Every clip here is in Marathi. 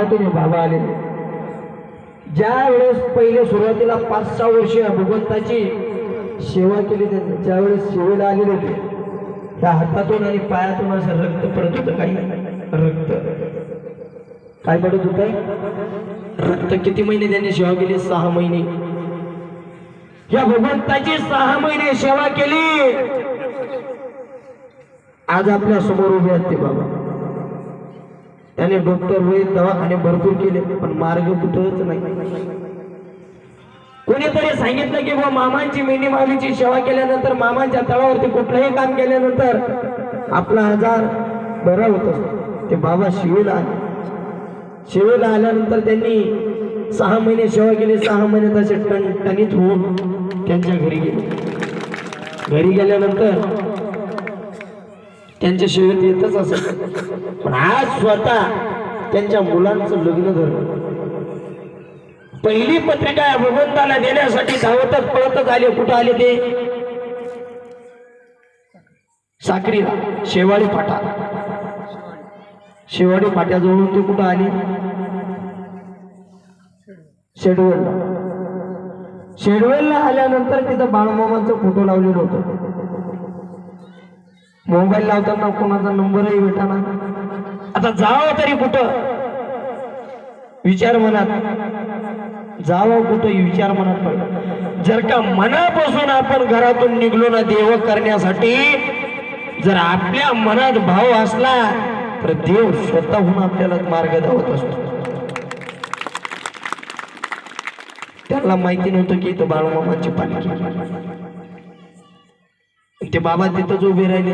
काळातून बाबा आले. ज्या वेळेस पहिले सुरुवातीला पाच सहा वर्ष भगवंताची सेवा केली त्यांनी ज्यावेळेस सेवेला आलेले होते त्या हातातून आणि पायातून असं रक्त पडत होतं काही रक्त. काय पडत होत? रक्त किती महिने त्यांनी सेवा केली? सहा महिने. या भगवंताची सहा महिने सेवा केली. आज आपल्यासमोर उभे आहेत ते बाबा. त्याने डॉक्टर वैद दवाखाने भरपूर केले पण मार्ग कुठंच नाही. कोणीतरी सांगितलं की बुवा मामांची मेंढी माऊलीची सेवा केल्यानंतर मामांच्या तळावरती कुठलंही काम केल्यानंतर आपला आजार बरा होत असतो. ते बाबा शिवेला आले. शिवेला आल्यानंतर त्यांनी सहा महिने सेवा केली सहा महिने तसे टणटणीत होऊन त्यांच्या घरी गेले. घरी गेल्यानंतर त्यांच्या शेवेत येतच असत पण आज स्वतः त्यांच्या मुलांचं लग्न झालं. पहिली पत्रिका या भगवंताला देण्यासाठी धावतच पळतच आले. कुठं आले ते? साक्रीला शेवाळी फाटा. शेवाळी फाट्याजवळून ते कुठं आले? शेडवेलला. शेडवेलला आल्यानंतर तिथं बाळमामांचा फोटो लावलेलं होतं. मोबाईल लावताना कोणाचा नंबरही भेटाना. आता जावं तरी कुठं? विचार मनात. जावं कुठं विचार मनात पडला जर का मनापासून आपण घरातून निघलो ना देव करण्यासाठी जर आपल्या मनात भाव असला तर देव स्वतःहून आपल्याला मार्ग धावत असतो. त्याला माहिती नव्हतं की तो बाळूमामाची पालखी. ते बाबा तिथंच उभे राहिले.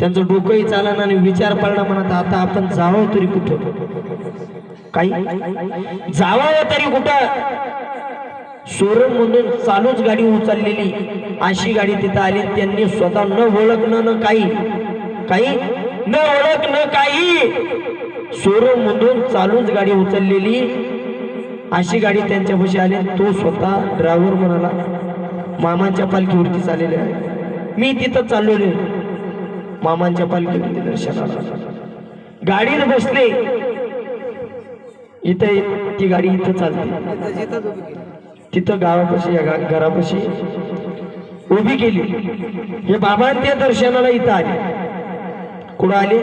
त्यांचं डोकंही चालणं आणि विचार पडला म्हणत आता आपण जावं तरी कुठं? काही? जावं तरी कुठं? सोरण मधून चालूच गाडी उचललेली. अशी गाडी तिथं आली. त्यांनी स्वतः न ओळखणं न काही. काही? न ओळख न काही. सोरण मधून चालूच गाडी उचललेली. अशी गाडी त्यांच्यापाशी आली. तो स्वतः ड्रायव्हर म्हणाला मामाच्या पालखीवरती चाललेले आहे. मी तिथं चाललेलो मामांच्या पालखीवरती दर्शनाला गाडीत बसले. इथं ती गाडी इथं चालते. तिथं गावापाशी या घरापाशी उभी केली. हे बाबा त्या दर्शनाला इथं आले. कुठं आले?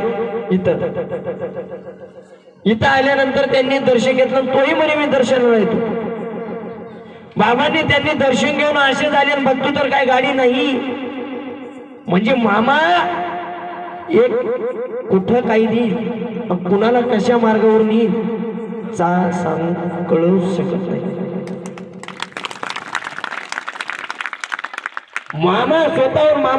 इथं. इथं आल्यानंतर त्यांनी दर्शन घेतलं तोही म्हणे मी दर्शनाला येतो. बाबांनी त्यांनी दर्शन घेऊन असे झाले आणि बघतो तर काय गाडी नाही. म्हणजे मामा एक कुठं काही देईल कुणाला कशा मार्गावर नेईल चा सांग कळू शकत नाही. मामा स्वतःवर मामा